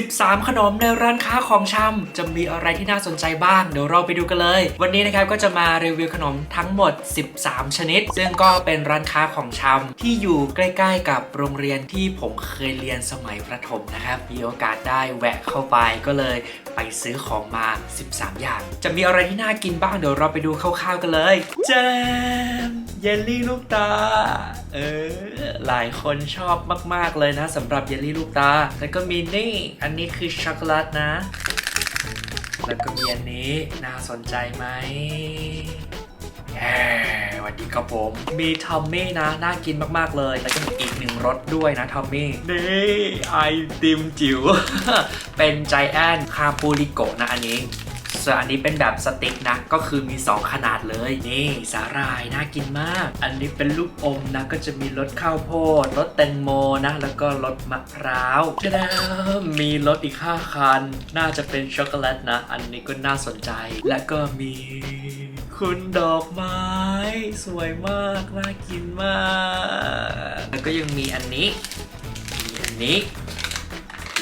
13 ขนมในร้านค้าของชำจะมีอะไรที่น่าสนใจบ้าง เดี๋ยวเราไปดูกันเลย วันนี้นะครับก็จะมารีวิวขนมทั้งหมด 13 ชนิด ซึ่งก็เป็นร้านค้าของชำที่อยู่ใกล้ ๆ กับโรงเรียนที่ผมเคยเรียนสมัยประถมนะครับมีโอกาสได้แวะเข้าไปก็เลยไปซื้อของมา 13 อย่าง จะมีอะไรที่น่ากินบ้างเดี๋ยวเราไปดูคร่าวๆกันเลยแจมเยลลี่ลูกตา เออหลายคนชอบมากๆเลยนะสำหรับเยลลี่ลูกตาแล้วก็มีนี่อันนี้คือช็อกโกแลตนะ แล้วก็มีอันนี้น่าสนใจไหมแหมสวัสดีครับผม มีทอมมี่นะ น่ากินมาก ๆ เลย แล้วก็มีอีกหนึ่งรสด้วยนะทอมมี่ นี่ไอติมจิ๋ว เป็นใจแอนคาปูริโกะนะอันนี้ ส่วนอันนี้เป็นแบบสติ๊กนะก็คือมี 2 ขนาดเลย นี่สาหร่ายน่ากินมาก อันนี้เป็นลูกอมนะก็จะมีรสข้าวโพดรสแตงโมนะ แล้วก็รสมะพร้าวจะดามีรสอีก 5 คัน น่าจะเป็นช็อกโกแลตนะ อันนี้ก็น่าสนใจ และก็มีคุณดอกไม้ สวยมาก น่ากินมาก แล้วก็ยังมีอันนี้มีอันนี้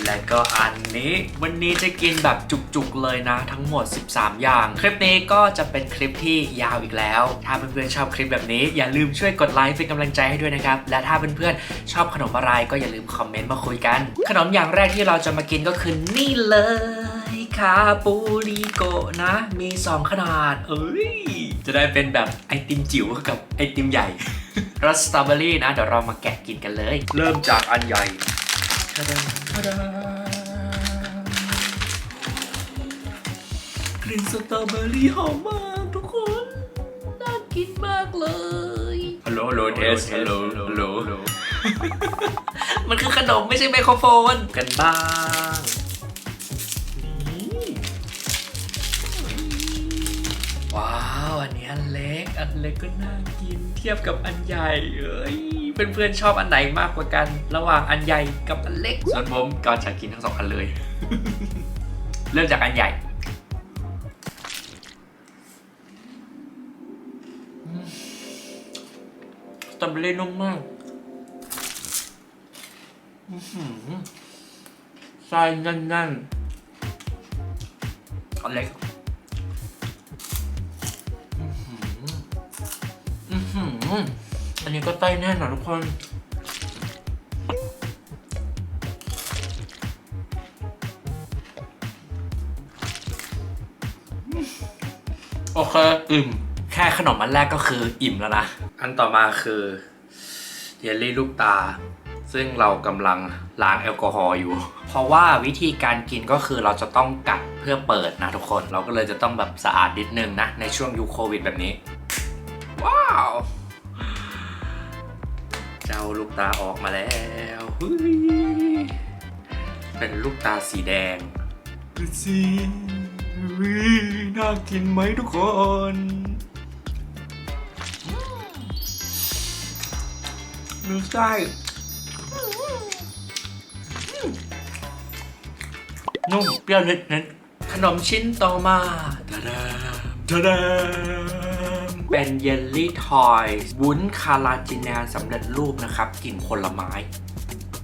และก็อันนี้ วันนี้จะกินแบบจุกๆเลยนะ ทั้งหมด 13 อย่าง คลิปนี้ก็จะเป็นคลิปที่ยาวอีกแล้ว ถ้าเพื่อนๆชอบคลิปแบบนี้ อย่าลืมช่วยกดไลค์เป็นกำลังใจให้ด้วยนะครับ และถ้าเพื่อนๆชอบขนมอะไรก็อย่าลืมคอมเมนต์มาคุยกัน ขนมอย่างแรกที่เราจะมากินก็คือนี่เลยคาปูริโกนะ มี 2 ขนาด เอ้ย จะได้เป็นแบบไอติมจิ๋วกับไอติมใหญ่รสสตรอเบอรี่นะ เดี๋ยวเรามาแกะกินกันเลย เริ่มจากอันใหญ่ กลิ่นสตรอเบอรี่หอมมากทุกคน น่ากินมากเลย ฮัลโหลฮัลโหลเทสฮัลโหลฮัลโหลมันคือขนมไม่ใช่ไมโครโฟน กันบ้างนี่ว้าว อันนี้อันเล็ก อันเล็กก็น่ากินเทียบกับอันใหญ่เอ้ย เพื่อนๆชอบอันไหนมากกว่ากัน ระหว่างอันใหญ่กับอันเล็ก ส่วนผมก็จะกินทั้งสองอันเลย เริ่มจากอันใหญ่สตรอเบอรี่นุ่มมากอื้อหือไส้แน่นๆอันเล็กอื้อหื อันนี้ก็ไส้แน่นนะทุกคน โอเค อิ่ม แค่ขนมอันแรกก็คืออิ่มแล้วนะ อันต่อมาคือเยลลี่ลูกตา ซึ่งเรากำลังล้างแอลกอฮอล์อยู่ เพราะว่าวิธีการกินก็คือเราจะต้องกัดเพื่อเปิดนะทุกคน เราก็เลยจะต้องแบบสะอาดนิดนึงนะ ในช่วงยุคโควิดแบบนี้ ว้าว ลูกตาออกมาแล้วเฮ้ยเป็นลูกตาสีแดงดูสิวิน่ากินไหมทุกคนดูไส้นุ่มเปรี้ยวนิดนิดขนมชิ้นต่อมาทาดาทาดา เป็นเยลลี่ทอยวุ้นคาราจินแนนสำเร็จรูปนะครับกลิ่นผลไม้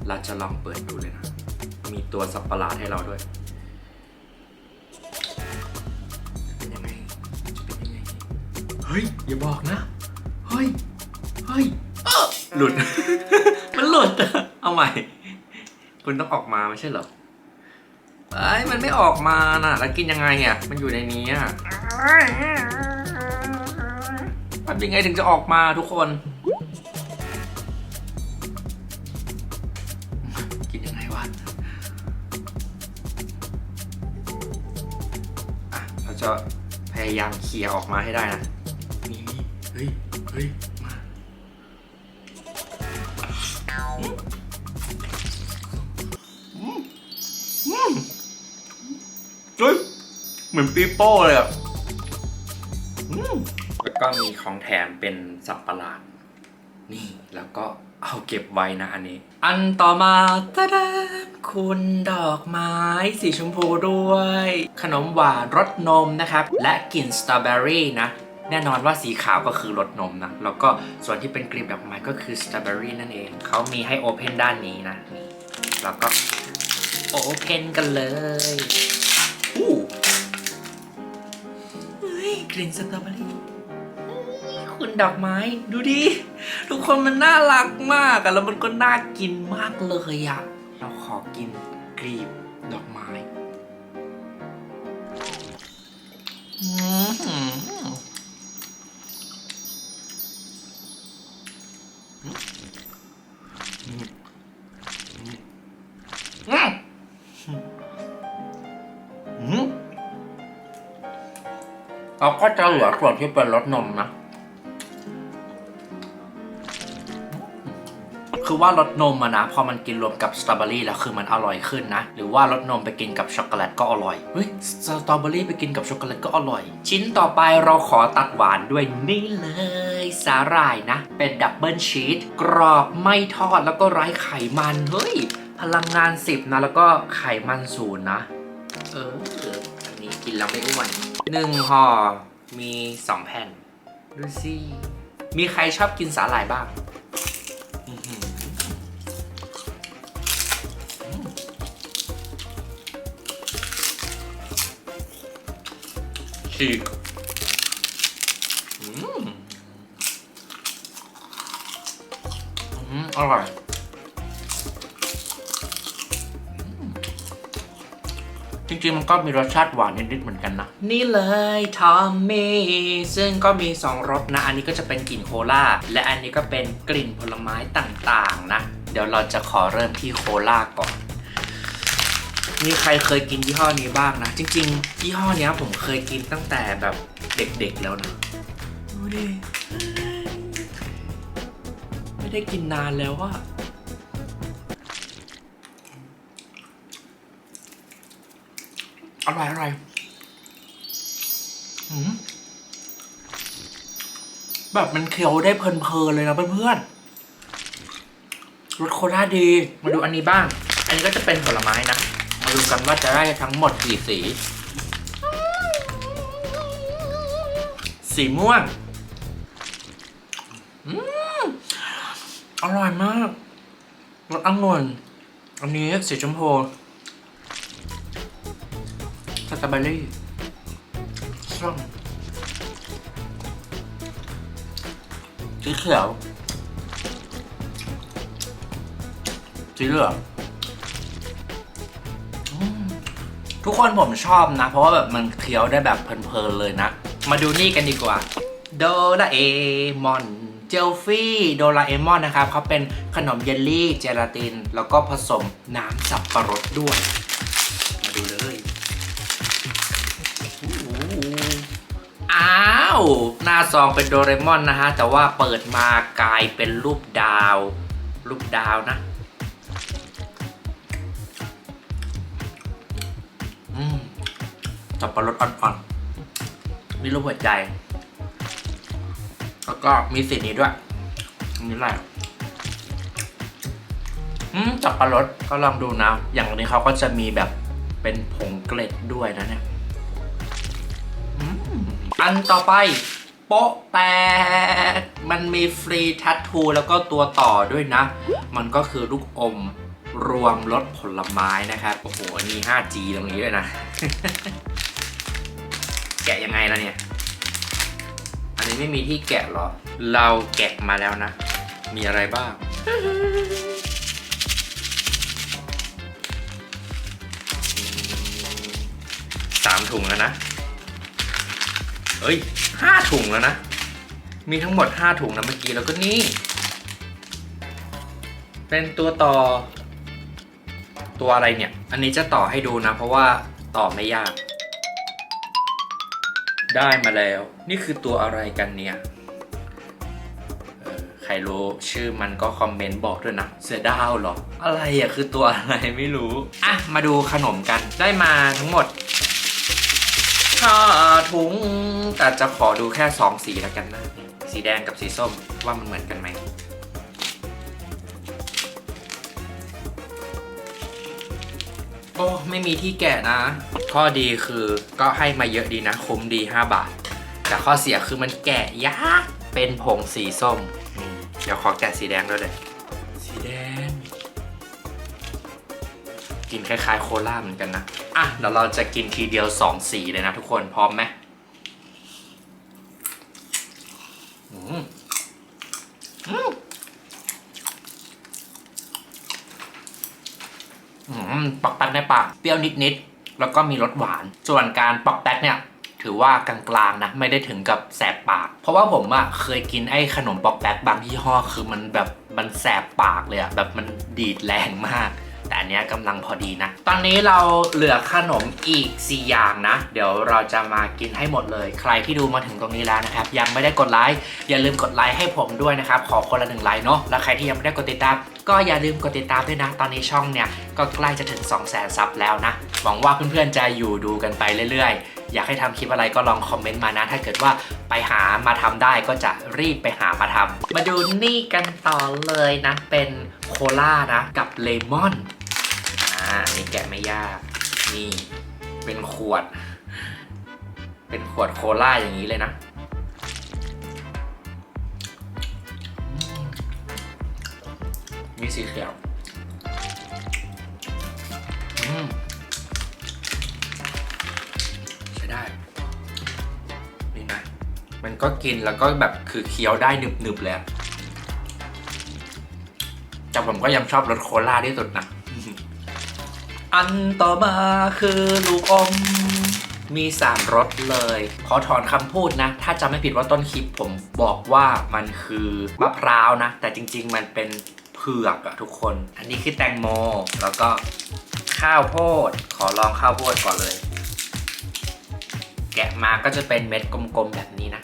เราจะลองเปิดดูเลยนะ มีตัวสับปะหลาดให้เราด้วยเป็นยังไงจะเป็นยังไง เฮ้ย อย่าบอกนะ เฮ้ย เฮ้ยอ้อหลุด มันหลุดอะเอาใหม่ คุณต้องออกมาไม่ใช่เหรอไอ้มันไม่ออกมาน่ะ แล้วกินยังไงอะ มันอยู่ในนี้อะ ทำยังไงถึงจะออกมาทุกคน กินยังไงวะอะเราจะพยายามเคลียร์ออกมาให้ได้นะนี่นี่เฮ้ยเฮ้ยมาอืมอืมเฮ้ยเหมือนปีโป้เลยอะอืมแล้ว ก็มีของแถมเป็นสับประหลาด นี่แล้วก็เอาเก็บไว้นะอันนี้ อันต่อมาตะดาคุณดอกไม้สีชมพูด้วย ขนมหวานรสนมนะครับ และกลิ่นสตรอเบอรี่นะ แน่นอนว่าสีขาวก็คือรสนมนะ แล้วก็ส่วนที่เป็นกลิ่นดอกไม้ก็คือสตรอเบอรี่นั่นเอง เขามีให้โอเพนด้านนี้นะนี่แล้วก็โอเพนกันเลยอู้ยกลิ่นสตรอเบอรี่ ยคุณดอกไม้ ดูดิ ทุกคนมันน่ารักมากอะแล้วมันก็น่ากินมากเลยอะเราขอกินกลีบดอกไม้เราก็จะเหลือส่วนที่เป็นรสนมนะ คือว่ารสนมอะนะพอมันกินรวมกับสตรอเบอรี่แล้วคือมันอร่อยขึ้นนะ หรือว่ารสนมไปกินกับช็อกโกแลตก็อร่อยเฮ้ยสตรอเบอรี่ไปกินกับช็อกโกแลตก็อร่อย ชิ้นต่อไปเราขอตัดหวานด้วยนี่เลยสาหร่ายนะ เป็นดับเบิลชีสกรอบไม่ทอดแล้วก็ไร้ไขมันเฮ้ยพลังงาน 10 นะ แล้วก็ไขมันศูนย์นะ เอออันนี้กินแล้วไม่อ้วนหนึ่งห่อมี 2 แผ่น ดูสิ มีใครชอบกินสาหร่ายบ้าง ฉีกอืมอืมอร่อยจริงๆ มันก็มีรสชาติหวานนิดๆเหมือนกันนะ นี่เลยทอมมี่ซึ่งก็มี 2รสนะ อันนี้ก็จะเป็นกลิ่นโคลาและอันนี้ก็เป็นกลิ่นผลไม้ต่างๆนะ เดี๋ยวเราจะขอเริ่มที่โคลาก่อน มีใครเคยกินยี่ห้อนี้บ้างนะ จริงๆยี่ห้อเนี้ยผมเคยกินตั้งแต่แบบเด็กๆแล้วนะดูดิไม่ได้กินนานแล้วอะอร่อยอร่อยอแบบมันเคี้ยวได้เพลินๆเลยนะเพื่อนๆรสโคลาดี มาดูอันนี้บ้าง อันนี้ก็จะเป็นผลไม้นะ มาดูกันว่าจะได้ทั้งหมดกี่สี สีม่วงอืมอร่อยมากรสองุ่นอันนี้สีชมพูสตรอเบอรี่ส้มสีเขียวสีเหลือง ทุกคนผมชอบนะ เพราะว่าแบบมันเคี้ยวได้แบบเพลินๆเลยนะ มาดูนี่กันดีกว่า โดราเอมอนเจลฟี่โดราเอมอนนะครับเขาเป็นขนมเยลลี่เจลาติน แล้วก็ผสมน้ำสับปะรดด้วย มาดูเลยอ้าว หน้าซองเป็นโดเรมอนนะฮะ แต่ว่าเปิดมากลายเป็นรูปดาว รูปดาวนะ สับปะรดอ่อนๆมีรูปหัวใจ แล้วก็มีสีนี้ด้วยนนี้อะไรอะอืมสับปะรดก็ลองดูนะ อย่างนี้เขาก็จะมีแบบเป็นผงเกล็ดด้วยนะเนี่ยอันต่อไปโป๊ะแตกมันมีฟรีแทททูแล้วก็ตัวต่อด้วยนะ มันก็คือลูกอมรวมรสผลไม้นะครับ โอ้โหนนี้ 5G ตรงนี้ด้วยนะะยังไงล่ะเนี่ย อันนี้ไม่มีที่แกะหรอ เราแกะมาแล้วนะ มีอะไรบ้าง สามถุงแล้วนะ เอ้ยห้าถุงแล้วนะ มีทั้งหมดห้าถุงนะเมื่อกี้แล้วก็นี่ เป็นตัวต่อ ตัวอะไรเนี่ย อันนี้จะต่อให้ดูนะ เพราะว่าต่อไม่ยาก ได้มาแล้ว นี่คือตัวอะไรกันเนี่ยใครรู้ชื่อมันก็คอมเมนต์บอกด้วยนะ เสือดาวหรอ อะไรอะคือตัวอะไรไม่รู้ อะ มาดูขนมกันได้มาทั้งหมดห้าถุง แต่จะขอดูแค่สองสีแล้วกันนะ สีแดงกับสีส้มว่ามันเหมือนกันไหม อ้ไม่มีที่แกะนะ ข้อดีคือก็ให้มาเยอะดีนะ คุ้มดี 5 บาท แต่ข้อเสียคือมันแกะยากเป็นผงสีส้มอืมเดี๋ยวขอแกะสีแดงด้วยเลย สีแดง กินคล้ายๆ โคลาเหมือนกันนะ อะเดี๋ยวเราจะกินทีเดียว 2 สีเลยนะทุกคนพร้อมไหมอืมอืมอืมปอกแป๊กในปาก เปรี้ยวนิดๆ แล้วก็มีรสหวาน ส่วนการปอกแป๊กเนี่ยถือว่ากลางๆนะไม่ได้ถึงกับแสบปาก เพราะว่าผมอะเคยกินไอ้ขนมปอกแป๊กบางยี่ห้อคือมันแบบมันแสบปากเลยอะแบบมันดีดแรงมาก แต่อันเนี้ยกำลังพอดีนะ ตอนนี้เราเหลือขนมอีก 4 อย่างนะ เดี๋ยวเราจะมากินให้หมดเลย ใครที่ดูมาถึงตรงนี้แล้วนะครับ ยังไม่ได้กดไลค์อย่าลืมกดไลค์ให้ผมด้วยนะครับขอคนละหนึ่งไลค์เนาะแล้วใครที่ยังไม่ได้กดติดตามก็อย่าลืมกดติดตามด้วยนะ ตอนนี้ช่องเนี่ยก็ใกล้จะถึง 2 0 0 0 0 0ซับแล้วนะ หวังว่าเพื่อนๆจะอยู่ดูกันไปเรื่อยๆ อยากให้ทำคลิปอะไรก็ลองคอมเมนต์มานะ ถ้าเกิดว่าไปหามาทำได้ก็จะรีบไปหามาทำมาดูนี่กันต่อเลยนะ เป็นโคลานะ กับเลมอนอ่าอันนี่แกะไม่ยาก นี่ เป็นขวด เป็นขวดโคลาอย่างนี้เลยนะ มีสีเขียวอืมใช้ได้ นี่นะ มันก็กินแล้วก็แบบคือเคี้ยวได้หนึบๆเลยอะแต่ผมก็ยังชอบรสโคลาที่สุดนะ อันต่อมาคือลูกอม มีสามรสเลย ขอถอนคำพูดนะ ถ้าจำไม่ผิดว่าต้นคลิปผมบอกว่ามันคือมะพร้าวนะ แต่จริง ๆ มันเป็น เผือกอะทุกคน อันนี้คือแตงโม แล้วก็ข้าวโพด ขอลองข้าวโพดก่อนเลย แกะมาก็จะเป็นเม็ดกลมๆแบบนี้นะ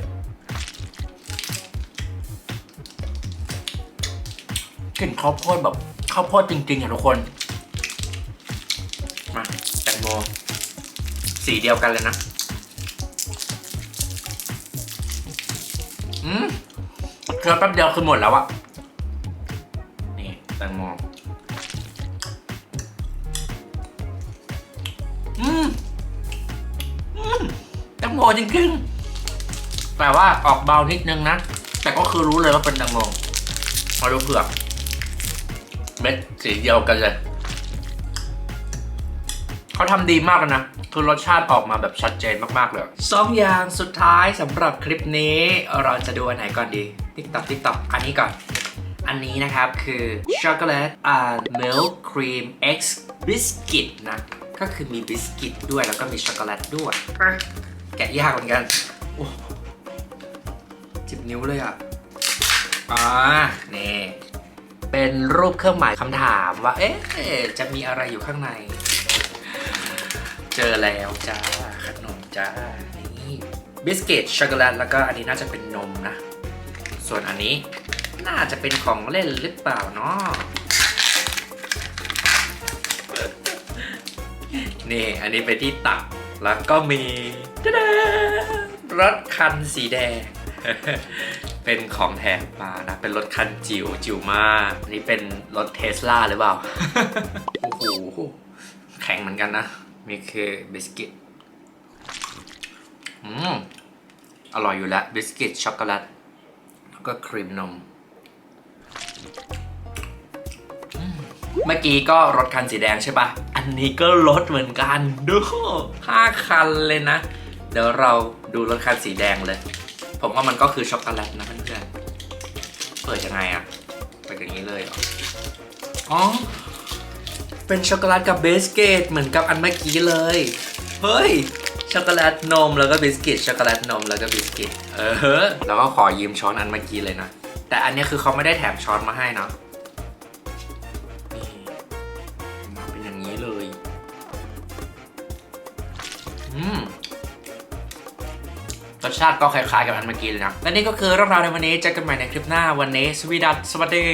กลิ่นข้าวโพดแบบข้าวโพดจริงๆอะทุกคน มาแตงโม สีเดียวกันเลยนะ อืมเคี้ยวแป๊บเดียวคือหมดแล้วอะ แตงโมอืมอืมแตงโมจริงๆแต่ว่าออกเบานิดนึงนะ แต่ก็คือรู้เลยว่าเป็นแตงโมมาดูเผือกเม็ดสีเดียวกันเลยเขาทำดีมากเลยนะ คือรสชาติออกมาแบบชัดเจนมาก ๆ เลยสองอย่างสุดท้ายสำหรับคลิปนี้ เราจะดูอันไหนก่อนดี ติ๊กต็อกติ๊กต็อกอันนี้ก่อน อันนี้นะครับคือช็อกโกแลตอ่า milk cream x biscuit นะ ก็คือมีบิสกิตด้วยแล้วก็มีช็อกโกแลตด้วยเอ้ยแกะยากเหมือนกันโอ้จิบนิ้วเลยอะอ่านี่เป็นรูปเครื่องหมายคำถามว่า เอ๊ะ จะมีอะไรอยู่ข้างใน เจอแล้วจ้า ขนมจ้า นี่บิสกิตช็อกโกแลตแล้วก็อันนี้น่าจะเป็นนมนะ ส่วนอันนี้ น่าจะเป็นของเล่นหรือเปล่าเนาะนี่ อันนี้เป็นที่ตัก แล้วก็มีดารถคันสีแดง เป็นของแถมมานะ เป็นรถคันจิ๋วจิ๋วมากอันนี้เป็นรถเทสลาหรือเปล่า โอ้โห แข็งเหมือนกันนะนี่คือบิสกิต อืม อร่อยอยู่แล้ว บิสกิตช็อกโกแลต แล้วก็ครีมนม เมื่อกี้ก็รถคันสีแดงใช่ปะอันนี้ก็รถเหมือนกันดูห้าคันเลยนะ เดี๋ยวเราดูรถคันสีแดงเลย ผมว่ามันก็คือช็อกโกแลตนะเพื่อนๆเปิดยังไงอะเปิดอย่างนี้เลยเอ๋อเป็นช็อกโกแลตกับเบสเกตเหมือนกับอันเมื่อกี้เลย เฮ้ย ช็อกโกแลตนมแล้วก็บิสกิต ช็อกโกแลตนมแล้วก็บิสกิต เออ แล้วก็ขอยืมช้อนอันเมื่อกี้เลยนะ แต่อันนี้คือเขาไม่ได้แถมช้อนมาให้เนาะ รสชาติก็คล้ายๆกับอันเมื่อกี้เลยนะ และนี่ก็คือเรื่องราวในวันนี้เจอกันใหม่ในคลิปหน้าวันนี้สวีดัสสวัสดี